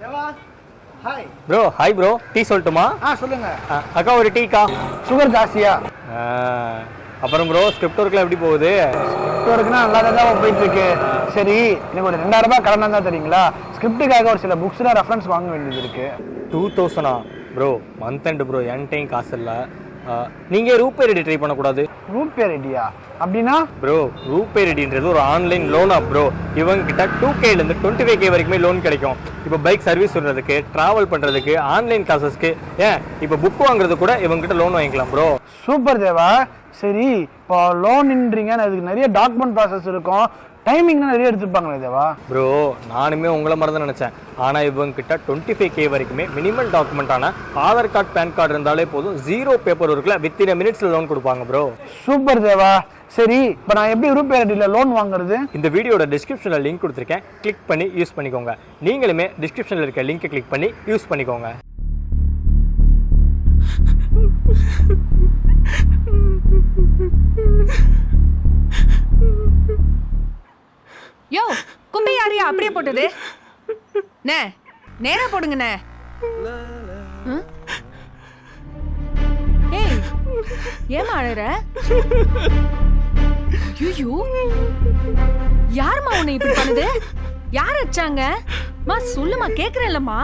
Hi bro hi bro tea சொல்லட்டுமா? ஆ சொல்லுங்க. அக்கா ஒரு டீக்கா சுகர் ஜாஸ்தியா? அப்புறம் ப்ரோ ஸ்கிரிப்ட் ஒர்க்லாம் எப்படி போகுது? இப்போ இருக்குன்னா நல்லா தான் போயிட்டு இருக்கு சரி எனக்கு ஒரு ரெண்டாயிரம் ரூபாய் கடன் தான் தெரியுங்களா? ஸ்கிரிப்டுக்காக ஒரு சில புக்ஸ்லாம் ரெஃபரன்ஸ் வாங்க வேண்டியது இருக்கு. டூ தௌசண்டா ப்ரோ மந்த் எண்டு ப்ரோ என்கிட்டையும் காசு இல்லை. நீங்கள் ரூபே ரெடி ட்ரை பண்ணக்கூடாது? ரூபே ரெடியா? அப்படின்னா? ப்ரோ ரூபே ரெடின்றது ஒரு ஆன்லைன் லோனா ப்ரோ இவங்க கிட்ட டூ கேலேருந்து டுவெண்ட்டி ஃபைவ் கே வரைக்குமே லோன் கிடைக்கும். இப்போ பைக் சர்வீஸ் விடுறதுக்கு ட்ராவல் பண்ணுறதுக்கு ஆன்லைன் கிளாஸஸ்க்கு ஏன்? இப்போ புக் வாங்குறது கூட இவங்க கிட்ட லோன் வாங்கிக்கலாம் ப்ரோ சூப்பர் தேவா. சரி இப்போ லோன்ன்றீங்க அதுக்கு நிறைய டாக்குமெண்ட் ப்ராசஸ் இருக்கும். டைமிங்லாம் நிறைய எடுத்துருப்பாங்களே தேவா? ப்ரோ நானுமே உங்களை மாதிரி தான் நினச்சேன். ஆனால் இவங்க கிட்ட டுவெண்ட்டி ஃபைவ் கே வரைக்குமே மினிமம் டாக்குமெண்ட்டான ஆதார் கார்டு பேன் கார்டு இருந்தாலே போதும். ஜீரோ பேப்பர் ஒர்க்கில் வித்தின் மினிட்ஸில் லோன் கொடுப்பாங்க ப்ரோ சூப்பர் தேவா. சரி இப்போ நான் எப்படி ரூபே ரெடியில் லோன் வாங்குறது? இந்த வீடியோட டிஸ்கிரிப்ஷனில் லிங்க் கொடுத்துருக்கேன். கிளிக் பண்ணி யூஸ் பண்ணிக்கோங்க. நீங்களுமே டிஸ்கிரிப்ஷனில் இருக்க லிங்க்கை கிளிக் பண்ணி யூஸ் பண்ணிக்கோங்க. யோ கும்பி யாரையா அப்படியே போட்டது? நே நேரா போடுங்கண்ணே ம்? ஏய் ஏமா அழற? ஐயோ யாரும்மா உன்னை இப்படி பண்ணுது? யார் வச்சாங்க மா சொல்லுமா கேக்குறேன்லம்மா.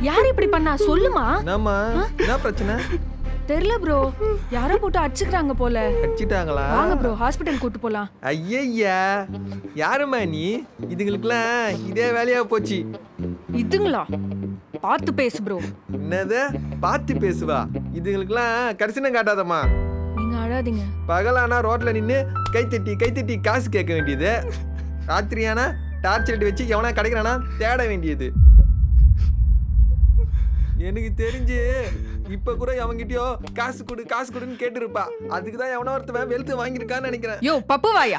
யார் இப்படி பண்ணா? சொல்லுமா. என்னம்மா? என்ன பிரச்சனை? தெரியல ப்ரோ யாரோ போட்டு அடிச்சுக்கிறாங்க போல. அடிச்சிட்டாங்களா? வாங்க ப்ரோ ஹாஸ்பிட்டல் கூட்டு போலாம். ஐயய்யா. யாரும்மா நீ? இதுங்களுக்குலாம் இதே வேலையா போச்சு. இதுங்களா? பார்த்து பேசு ப்ரோ என்னது? பார்த்து பேசுவா? இதுங்களுக்குலாம் கரிசனம் காட்டாதம்மா. நீங்க அழாதீங்க. பகலானா ரோட்ல நின்று கைத்தட்டி கைத்தட்டி காசு கேட்க வேண்டியது. ராத்திரியானா டார்ச் லைட் வச்சு எவனா கிடைக்கிறானா தேட வேண்டியது. எனக்கு தெரிஞ்சு இப்ப கூட அவங்கிட்டயோ காசு கொடு காசு கொடுன்னு கேட்டிருப்பா. அதுக்கு தான் எவனோ ஒருத்தவன் வெளுத்து வாங்கியிருக்கான்னு நினைக்கிறேன். யோ பப்பு வாயா?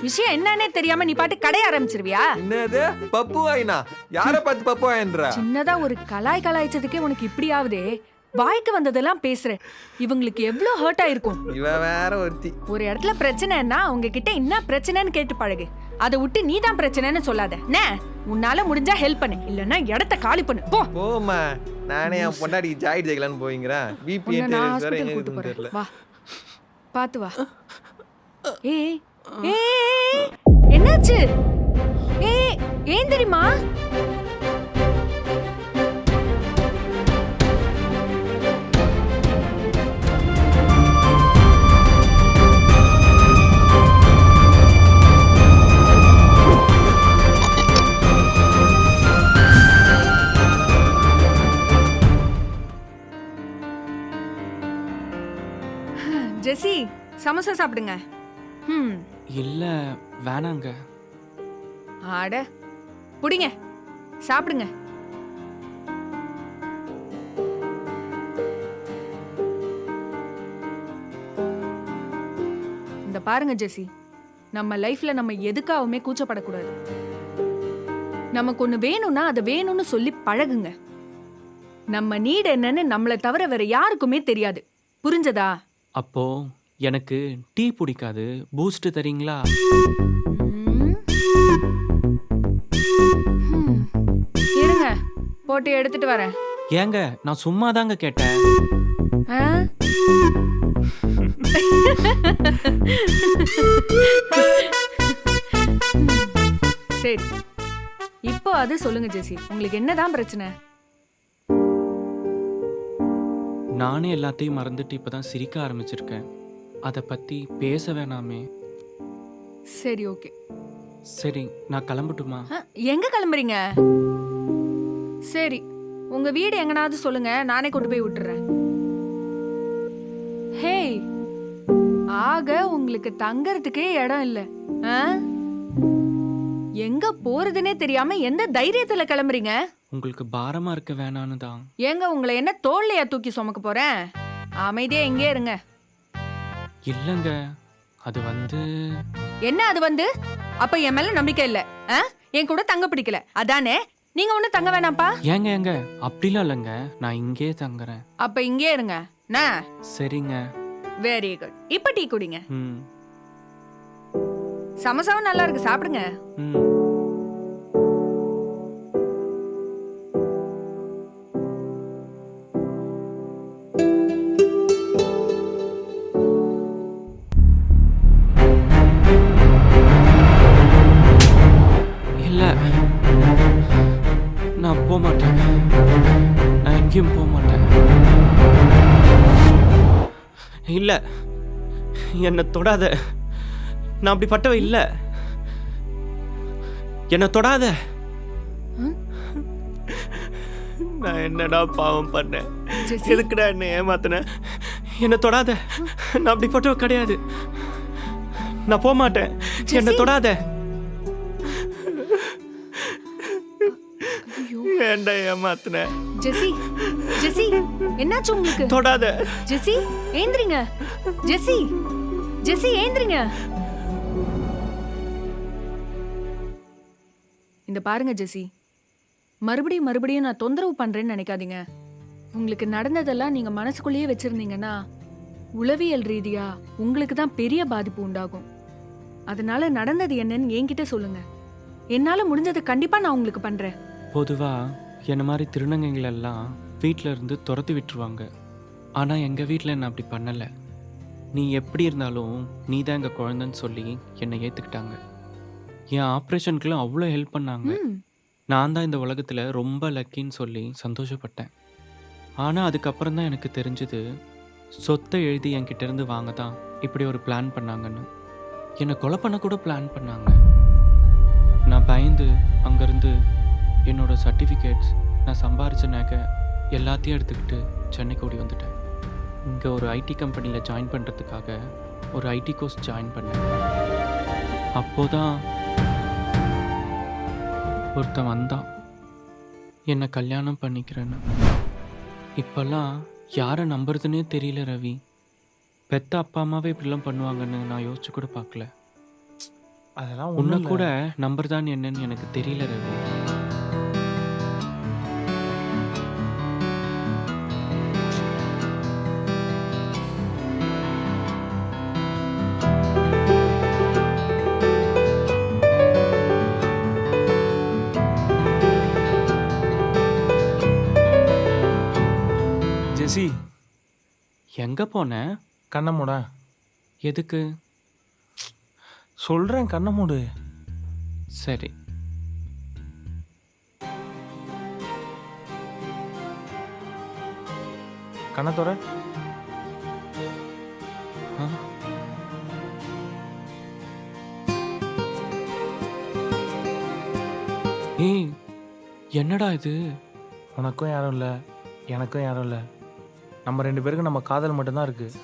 விஷயம் என்னன்னே தெரியாம நீ பாட்டு கடை ஆரம்பிச்சிருவியா? என்னது? பப்பு வாயினா யார பார்த்து பப்பு வாயின்றா சின்னதா ஒரு கலாய் கலாய்ச்சதுக்கே உனக்கு இப்படி ஆகுதே வாய்க்கு வந்ததெல்லாம் பேசுற இவங்களுக்கு எவ்வளவு ஹர்ட் ஆயிருக்கும். இவ வேற ஒருத்தி. ஒரு இடத்துல பிரச்சனைன்னா அவங்க கிட்ட என்ன பிரச்சனைன்னு கேட்டு பழகு. அதை விட்டு நீ தான் பிரச்சனைன்னு சொல்லாத. என்ன உன்னால முடிஞ்சா ஹெல்ப் பண்ணு. இல்லன்னா இடத்த காலி பண்ணு. போ. போமா நானே என் பொண்டாடி ஜாயிட் ஜெயிக்கலான்னு போயிங்கிறேன் நான் வேற எங்க இருக்குன்னு தெரியல. வா. பாத்து வா. ஏய் ஏய். என்னாச்சு? ஏய் ஏன் தெரியுமா? சாப்பிடுங்க. ம் இல்ல வேணாங்க. ஆட புடிங்க சாப்பிடுங்க. இந்த பாருங்க ஜெசி நம்ம லைஃப்ல நம்ம எதுக்காகவுமே கூச்சப்படக்கூடாது. நமக்கு ஒண்ணு வேணும்னா அதை வேணும்னு சொல்லி பழகுங்க. நம்ம நீட் என்னன்னு நம்மளை தவிர வேற யாருக்குமே தெரியாது. புரிஞ்சதா? அப்போ எனக்கு டீ பிடிக்காது. பூஸ்ட் தரீங்களா? ம். ம். இருங்க. போட்டு எடுத்துட்டு வரேன். ஏங்க நான் சும்மா தாங்க கேட்டேன். ஆ? சரி. இப்போ அது சொல்லுங்க ஜெசி. உங்களுக்கு என்னதான் பிரச்சனை? நானே எல்லாத்தையும் மறந்துட்டு இப்பதான் சிரிக்க ஆரம்பிச்சிருக்கேன். அதை பத்தி பேச வேணாமே. சரி ஓகே. சரி நான் கிளம்பட்டுமா? எங்க கிளம்புறீங்க? சரி உங்க வீடு எங்கனாவது சொல்லுங்க நானே கொண்டு போய் விட்டுறேன். ஹேய் ஆக உங்களுக்கு தங்கறதுக்கே இடம் இல்ல? எங்க போறதுனே தெரியாம எந்த தைரியத்துல கிளம்புறீங்க? உங்களுக்கு பாரமா இருக்க வேணான்னு தான். ஏங்க உங்களை என்ன தோல்லையா தூக்கி சுமக்க போறேன்? அமைதியா எங்கே இருங்க. இல்லைங்க. அது வந்து என்ன அது வந்து? அப்ப என் மேல நம்பிக்கை இல்ல? என் கூட தங்க பிடிக்கல. அதானே? நீங்க ஒண்ணு தங்க வேணாம்ப்பா. ஏங்க ஏங்க. அப்படிலாம் இல்லைங்க. நான் இங்கே தங்குறேன். அப்ப இங்கே இருங்க. சரிங்க. வெரி குட் இப்ப டீ குடிங்க. ம். சமோசாவும் நல்லா இருக்கு. சாப்பிடுங்க. ம். இல்லை. என்னை தொடாத. நான் அப்படிப்பட்டவ இல்லை. என்னை தொடாத. நான் என்னடா பாவம் பண்ணேன் எதுக்குடா என்ன ஏமாத்தின? என்னை தொடாத. நான் அப்படிப்பட்டவ கிடையாது. நான் போக மாட்டேன் என்னை. தொடாத. ஏன்டா ஏமாத்தின? ஜெசி என்னாச்சு உங்களுக்கு? தொடாத. ஜெசி ஏந்திரிங்க. ஜெசி ஜெசி ஏந்திரிங்க. இந்த பாருங்க ஜெசி மறுபடியும் மறுபடியும் நான் தொந்தரவு பண்றேன்னு நினைக்காதீங்க. உங்களுக்கு நடந்ததெல்லாம் நீங்க மனசுக்குள்ளேயே வச்சிருந்தீங்கன்னா உளவியல் ரீதியா உங்களுக்கு தான் பெரிய பாதிப்பு உண்டாகும். அதனால நடந்தது என்னன்னு என்கிட்ட சொல்லுங்க. என்னால முடிஞ்சதை கண்டிப்பா நான் உங்களுக்கு பண்றேன். பொதுவா என்ன மாதிரி திருநங்கைகள் எல்லாம் வீட்டில் இருந்து துரத்தி விட்டுருவாங்க. ஆனால் எங்கள் வீட்டில் என்ன அப்படி பண்ணலை? நீ எப்படி இருந்தாலும் நீ தான் எங்கள் குழந்தைன்னு சொல்லி என்னை ஏற்றுக்கிட்டாங்க என் ஆப்ரேஷனுக்குலாம் அவ்வளோ ஹெல்ப் பண்ணாங்க. நான் தான் இந்த உலகத்தில் ரொம்ப லக்கின்னு சொல்லி சந்தோஷப்பட்டேன். ஆனால் அதுக்கப்புறம் தான் எனக்கு தெரிஞ்சது சொத்தை எழுதி என்கிட்ட இருந்து வாங்க தான் இப்படி ஒரு பிளான் பண்ணாங்கன்னு. என்னை கொலை பண்ண கூட பிளான் பண்ணாங்க. நான் பயந்து அங்கேருந்து என்னோட சர்டிஃபிகேட்ஸ் நான் சம்பாரிச்ச நகை எல்லாத்தையும் எடுத்துக்கிட்டு சென்னைக்கு ஓடி வந்துட்டேன். இங்கே ஒரு ஐடி கம்பெனியில் ஜாயின் பண்ணுறதுக்காக ஒரு ஐடி கோர்ஸ் ஜாயின் பண்ணேன். அப்போதான் ஒருத்தன் வந்தான். என்னை கல்யாணம் பண்ணிக்கிறேன்னு. இப்போல்லாம் யாரை நம்புறதுன்னே தெரியல ரவி. பெத்த அப்பா அம்மாவே இப்படிலாம் பண்ணுவாங்கன்னு நான் யோசிச்சு கூட பார்க்கல. அதெல்லாம் உன்னை கூட நம்பர் என்னன்னு எனக்கு தெரியல ரவி. ஜெசி எங்கே போனேன் கண்ணை மூட எதுக்கு? சொல்கிறேன் கண்ணை மூடு சரி. கண்ணத்தோட. ஆ? ஏய் என்னடா இது? உனக்கும் யாரும் இல்லை எனக்கும் யாரும் இல்லை. நம்ம ரெண்டு பேருக்கும் நம்ம காதல் மட்டும்தான் இருக்குது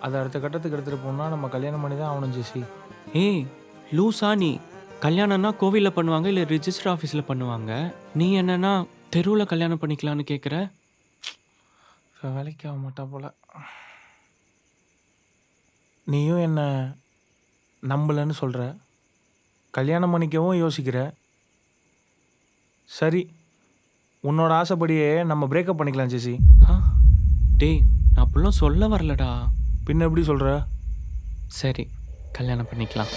அதை அடுத்த கட்டத்துக்கு எடுத்துகிட்டு போகணும்னா நம்ம கல்யாணம் பண்ணி தான் ஆகணும் ஜெசி ஏய் லூசா நீ. கல்யாணம்னா கோவிலில் பண்ணுவாங்க இல்லை ரிஜிஸ்டர் ஆஃபீஸில் பண்ணுவாங்க? நீ என்னன்னா தெருவில் கல்யாணம் பண்ணிக்கலான்னு கேட்குற வேலைக்கு ஆக மாட்டா போல. நீயும் என்ன நம்பலன்னு சொல்கிற கல்யாணம் பண்ணிக்கவும் யோசிக்கிற? சரி உன்னோட ஆசைப்படியே நம்ம பிரேக்கப் பண்ணிக்கலாம் ஜெசி ஆ? டேய் நான் அப்படிலாம் சொல்ல வரலடா. பின்ன எப்படி சொல்கிற சரி கல்யாணம் பண்ணிக்கலாம்.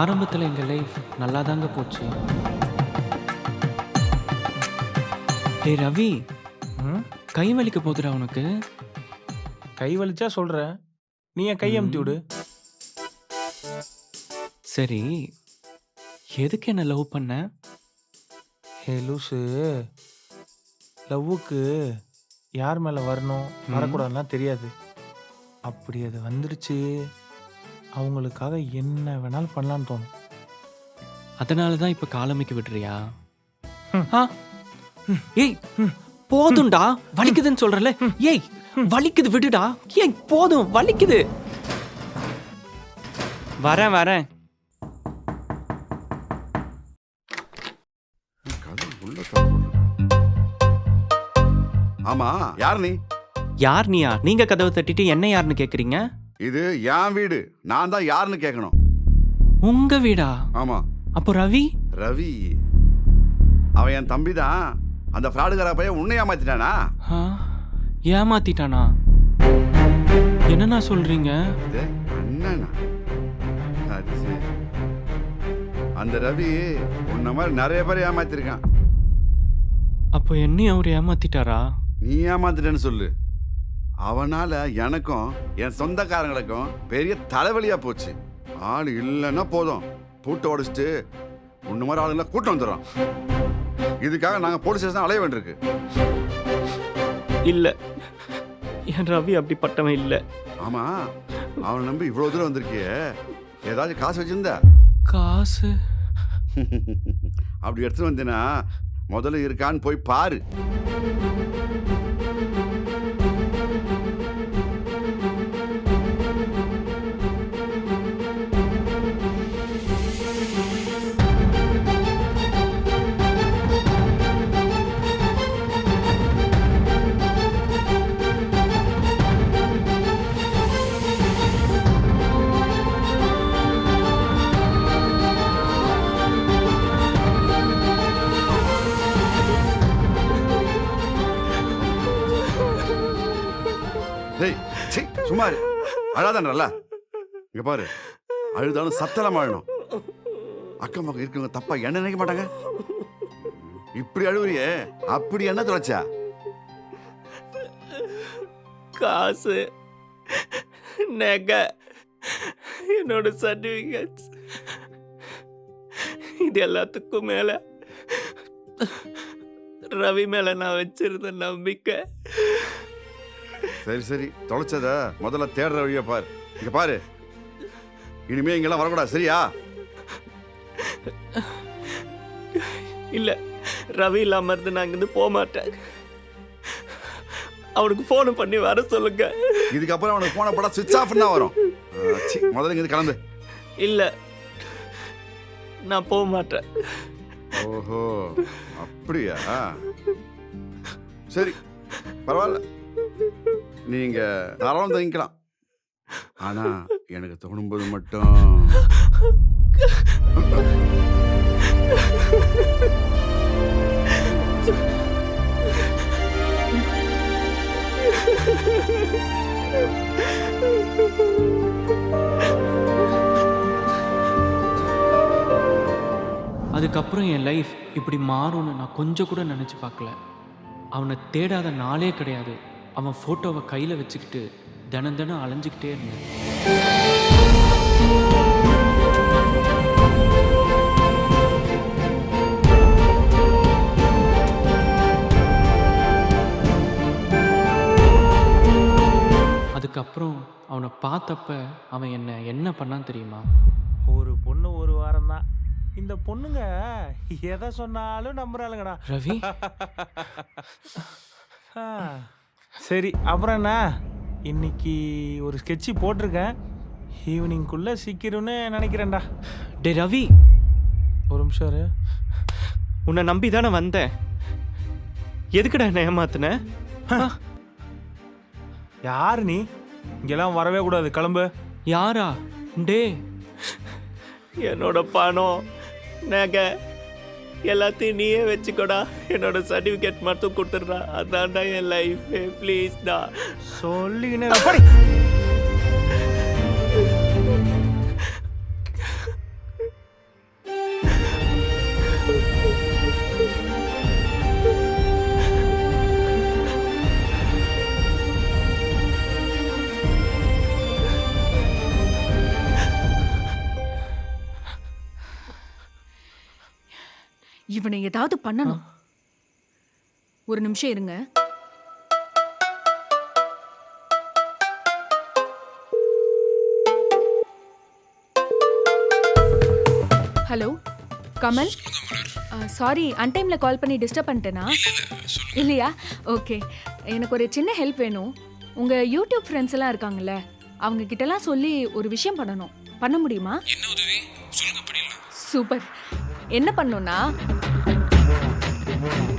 ஆரம்பத்தில் எங்கள் லைஃப் நல்லா தாங்க போச்சு. டேய் ரவி கை வலிக்க போகுதுடா உனக்கு. கை வலிச்சா சொல்கிற நீ என் கை அமுத்தி விடு. சரி எதுக்கு என்ன லவ் பண்ண? ஹே லூசு. லவ்வுக்கு யார் மேலே வரணும் வரக்கூடாதுலாம் தெரியாது. அப்படி அது வந்துடுச்சு அவங்களுக்காக என்ன வேணாலும் பண்ணலான்னு தோணும். அதனால தான் இப்போ காலமிக்க விடுறியா? ஆ? ஏய் போதும்டா. வலிக்குதுன்னு சொல்றல ஏய் வலிக்குது விடுடா. ஏய் போதும் வலிக்குது. வரேன் வரேன். ஆமா யார் நீ? யார் நீயா? நீங்க கதவை தட்டிட்டு என்ன யாருன்னு கேக்குறீங்க? இது என் வீடு. நான் தான் யாருன்னு கேட்கணும் உங்க வீடா? ஆமா. அப்போ ரவி? ரவி. அவன் என் தம்பி தான் அந்த ஃப்ராடுகார பையன் உன்னை ஏமாத்திட்டானா? ஆ, ஏமாத்திட்டானா? என்னண்ணா சொல்றீங்க? இது அண்ணனா? அது சரி. அந்த ரவி உன்ன மாதிரி நிறைய பேர் ஏமாத்திருக்கான். அப்போ என்னையும் அவர் ஏமாத்திட்டாரா? நீ ஏமாத்திட்டேன்னு சொல்லு. அவனால எனக்கும் என் சொந்தக்காரங்களுக்கும் பெரிய தலைவலியா போச்சு. ஆள் இல்லைன்னா போதும். பூட்டை உடைச்சிட்டு உன்ன மாதிரி ஆளுங்களை கூட்டம் வந்துடுறான் இதுக்காக நாங்கள் போலீஸ் ஸ்டேஷன் அலைய வேண்டியிருக்கு. இல்லை. என் ரவி அப்படிப்பட்டவன் இல்லை. ஆமா. அவனை நம்பி இவ்வளவு தூரம் வந்திருக்கியே. ஏதாச்சும் காசு வச்சிருந்தா? காசு? அப்படி எடுத்துட்டு வந்தேன்னா முதல்ல இருக்கான்னு போய் பாரு. அழாதான்றல்ல? இங்க பாரு அழுதாலும் சத்தலம் அழணும் அக்கம் பக்கம் இருக்கவங்க தப்பா என்ன நினைக்க மாட்டாங்க? இப்படி அழுவுறியே அப்படி என்ன தொலைச்சா காசு நகை என்னோட சர்டிஃபிகேட்ஸ் இது எல்லாத்துக்கும் மேல ரவி மேல நான் வச்சிருந்த நம்பிக்கை. சரி சரி. தொலைச்சத முதல்ல தேடுற வழியை பாரு. இங்க பாரு. இனிமே இங்கெல்லாம் வரக்கூடாது. சரியா? இல்ல ரவி இல்லாம இருந்து நான் இங்கிருந்து போக மாட்டேன். அவனுக்கு ஃபோன் பண்ணி வர சொல்லுங்க. இதுக்கப்புறம் அவனுக்கு போன படம் சுவிட்ச் ஆஃப் தான் வரும். முதல்ல இங்க கிளம்பு. இல்ல நான் போக மாட்டேன். ஓஹோ அப்படியா? சரி பரவாயில்ல. நீங்க தாராளம் தங்கிக்கலாம். ஆனா எனக்கு தோணும்போது மட்டும். அதுக்கப்புறம் என் லைஃப் இப்படி மாறும்னு நான் கொஞ்சம் கூட நினச்சி பார்க்கல. அவனை தேடாத நாளே கிடையாது. அவன் ஃபோட்டோவை கையில் வச்சுக்கிட்டு தினம் தினம் அலைஞ்சிக்கிட்டே இருந்தேன். அதுக்கப்புறம் அவனை பார்த்தப்ப அவன் என்ன என்ன பண்ணான் தெரியுமா? ஒரு பொண்ணு ஒரு வாரம் தான் இந்த பொண்ணுங்க எதை சொன்னாலும் நம்புறாளுங்கடா. ரவி? சரி அப்புறம் என்ன? இன்னைக்கு ஒரு ஸ்கெட்சு போட்டிருக்கேன். ஈவினிங்குள்ளே சீக்கிரம்னு நினைக்கிறேன்டா. டே ரவி. ஒரு நிமிஷம் இரு. உன்னை நம்பி தானே வந்தேன். எதுக்குடா என்ன ஏமாத்துன? யாரு நீ? இங்கெல்லாம் வரவே கூடாது கிளம்பு. யாரா? டே என்னோட பணம் நகை எல்லாத்தையும் நீயே வச்சுக்கோடா. என்னோட சர்டிஃபிகேட் மட்டும் கொடுத்துட்றா. அதான்டா என் லைஃபே ப்ளீஸ்டா சொல்லிக்கினே இவனை ஏதாவது பண்ணணும். ஒரு நிமிஷம் இருங்க. ஹலோ கமல்? சாரி அன்டைமில் கால் பண்ணி டிஸ்டர்ப் பண்ணிட்டேனா? இல்லையா? ஓகே எனக்கு ஒரு சின்ன ஹெல்ப் வேணும். உங்கள் யூடியூப் ஃப்ரெண்ட்ஸ் எல்லாம் இருக்காங்கல்ல அவங்க கிட்டலாம் சொல்லி ஒரு விஷயம் பண்ணணும். பண்ண முடியுமா? சூப்பர். என்ன Wow.